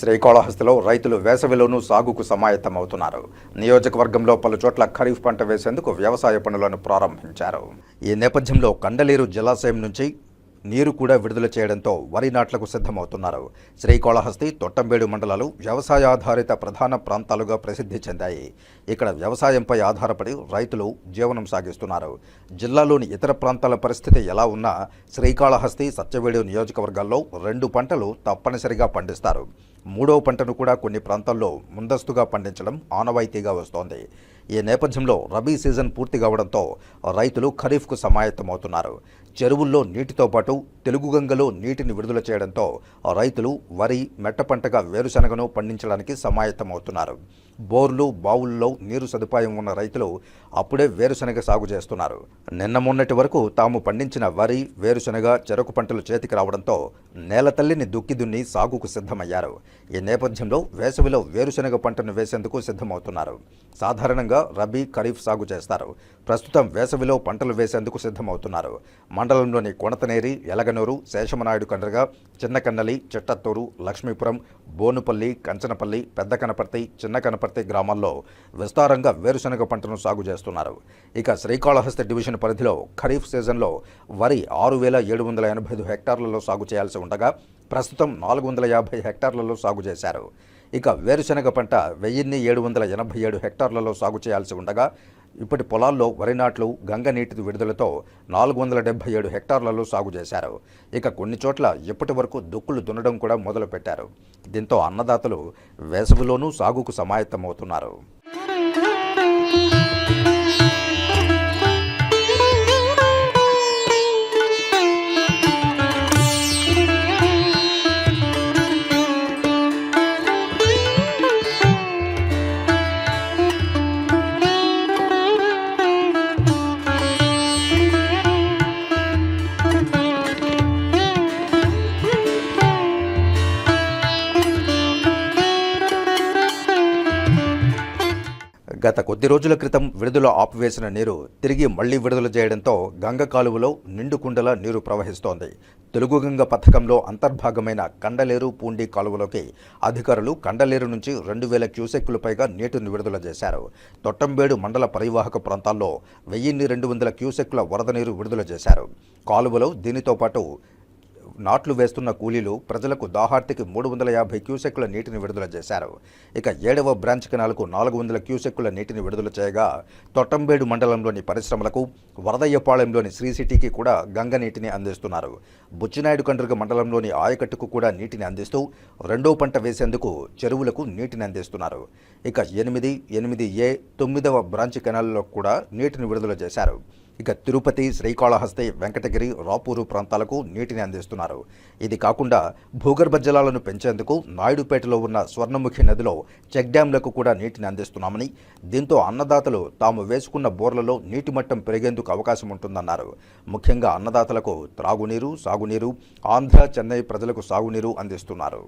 శ్రీకాళహస్తిలో రైతులు వేసవిలోనూ సాగుకు సమాయత్తమవుతున్నారు. నియోజకవర్గంలో పలు చోట్ల ఖరీఫ్ పంట వేసేందుకు వ్యవసాయ పనులను ప్రారంభించారు. ఈ నేపథ్యంలో కండలేరు జలాశయం నుంచి నీరు కూడా విడుదల చేయడంతో వరి నాట్లకు సిద్ధమవుతున్నారు. శ్రీకాళహస్తి తొట్టంబేడు మండలాలు వ్యవసాయాధారిత ప్రధాన ప్రాంతాలుగా ప్రసిద్ధి చెందాయి. ఇక్కడ వ్యవసాయంపై ఆధారపడి రైతులు జీవనం సాగిస్తున్నారు. జిల్లాలోని ఇతర ప్రాంతాల పరిస్థితి ఎలా ఉన్నా శ్రీకాళహస్తి సత్యవేడు నియోజకవర్గాల్లో రెండు పంటలు తప్పనిసరిగా పండిస్తారు. మూడవ పంటను కూడా కొన్ని ప్రాంతాల్లో ముందస్తుగా పండించడం ఆనవాయితీగా వస్తోంది. ఈ నేపథ్యంలో రబీ సీజన్ పూర్తి కావడంతో రైతులు ఖరీఫ్కు సమాయత్తమవుతున్నారు. చెరువుల్లో నీటితో పాటు తెలుగు గంగలో నీటిని విడుదల చేయడంతో రైతులు వరి మెట్ట పంటగా వేరుశనగను పండించడానికి సమాయత్తమవుతున్నారు. బోర్లు బావుల్లో నీరు సదుపాయం ఉన్న రైతులు అప్పుడే వేరుశనగ సాగు చేస్తున్నారు. నిన్న మొన్నటి వరకు తాము పండించిన వరి వేరుశనగ చెరకు పంటలు చేతికి రావడంతో నేల తల్లిని దుక్కి దున్ని సాగుకు సిద్ధమయ్యారు. ఈ నేపథ్యంలో వేసవిలో వేరుశనగ పంటను వేసేందుకు సిద్ధమవుతున్నారు. సాధారణంగా రబీ ఖరీఫ్ సాగు చేస్తారు. ప్రస్తుతం వేసవిలో పంటలు వేసేందుకు సిద్ధమవుతున్నారు. మండలంలోని కొణతనేరి నాగనూరు శేషమనాయుడు కండ్రగా చిన్నకన్నలి చిట్టత్తూరు లక్ష్మీపురం బోనుపల్లి కంచనపల్లి పెద్ద కనపర్తి చిన్న కనపర్తి గ్రామాల్లో విస్తారంగా వేరుశనగ పంటను సాగు చేస్తున్నారు. ఇక శ్రీకాళహస్తి డివిజన్ పరిధిలో ఖరీఫ్ సీజన్లో వరి ఆరు వేల ఏడు వందల ఎనభై ఐదు హెక్టార్లలో సాగు చేయాల్సి ఉండగా ప్రస్తుతం నాలుగు వందల యాభై హెక్టార్లలో సాగు చేశారు. ఇక వేరుశనగ పంట వెయ్యిన్ని ఏడు వందల ఎనభై ఏడు హెక్టార్లలో సాగు చేయాల్సి ఉండగా ఇప్పటి పొలాల్లో వరి నాట్లు గంగ నీటి విడుదలతో నాలుగు వందల డెబ్బై ఏడు హెక్టార్లలో సాగు చేశారు. ఇక కొన్ని చోట్ల ఇప్పటి వరకు దుక్కులు దున్నడం కూడా మొదలుపెట్టారు. దీంతో అన్నదాతలు వేసవిలోనూ సాగుకు సమాయత్తమవుతున్నారు. గత కొద్ది రోజుల క్రితం విడుదల ఆపివేసిన నీరు తిరిగి మళ్ళీ విడుదల చేయడంతో గంగ కాలువలో నిండుకుండల నీరు ప్రవహిస్తోంది. తెలుగు గంగ పథకంలో అంతర్భాగమైన కండలేరు పూండి కాలువలోకి అధికారులు కండలేరు నుంచి రెండు వేల క్యూసెక్కులు పైగా నీటిని విడుదల చేశారు. తొట్టంబేడు మండల పరివాహక ప్రాంతాల్లో వెయ్యిన్ని రెండు వందల క్యూసెక్కుల వరద నీరు విడుదల చేశారు. కాలువలో దీనితో పాటు నాట్లు వేస్తున్న కూలీలు ప్రజలకు దాహార్తికి మూడు వందల యాభై క్యూసెక్కుల నీటిని విడుదల చేశారు. ఇక ఏడవ బ్రాంచ్ కెనాల్కు నాలుగు వందల క్యూసెక్కుల నీటిని విడుదల చేయగా తొట్టంబేడు మండలంలోని పరిశ్రమలకు వరదయ్యపాళెంలోని శ్రీ సిటీకి కూడా గంగ నీటిని అందిస్తున్నారు. బుచ్చినాయుడు కండ్రిగ మండలంలోని ఆయకట్టుకు కూడా నీటిని అందిస్తూ రెండో పంట వేసేందుకు చెరువులకు నీటిని అందిస్తున్నారు. ఇక ఎనిమిది ఎనిమిది ఏ తొమ్మిదవ బ్రాంచ్ కెనాల్లో కూడా నీటిని విడుదల చేశారు. ఇక తిరుపతి శ్రీకాళహస్తి వెంకటగిరి రాపూరు ప్రాంతాలకు నీటిని అందిస్తున్నారు. ఇది కాకుండా భూగర్భ జలాలను పెంచేందుకు నాయుడుపేటలో ఉన్న స్వర్ణముఖి నదిలో చెక్ డ్యాంలకు కూడా నీటిని అందిస్తున్నామని దీంతో అన్నదాతలు తాము వేసుకున్న బోర్లలో నీటి మట్టం పెరిగేందుకు అవకాశం ఉంటుందన్నారు. ముఖ్యంగా అన్నదాతలకు త్రాగునీరు సాగునీరు ఆంధ్ర చెన్నై ప్రజలకు సాగునీరు అందిస్తున్నారు.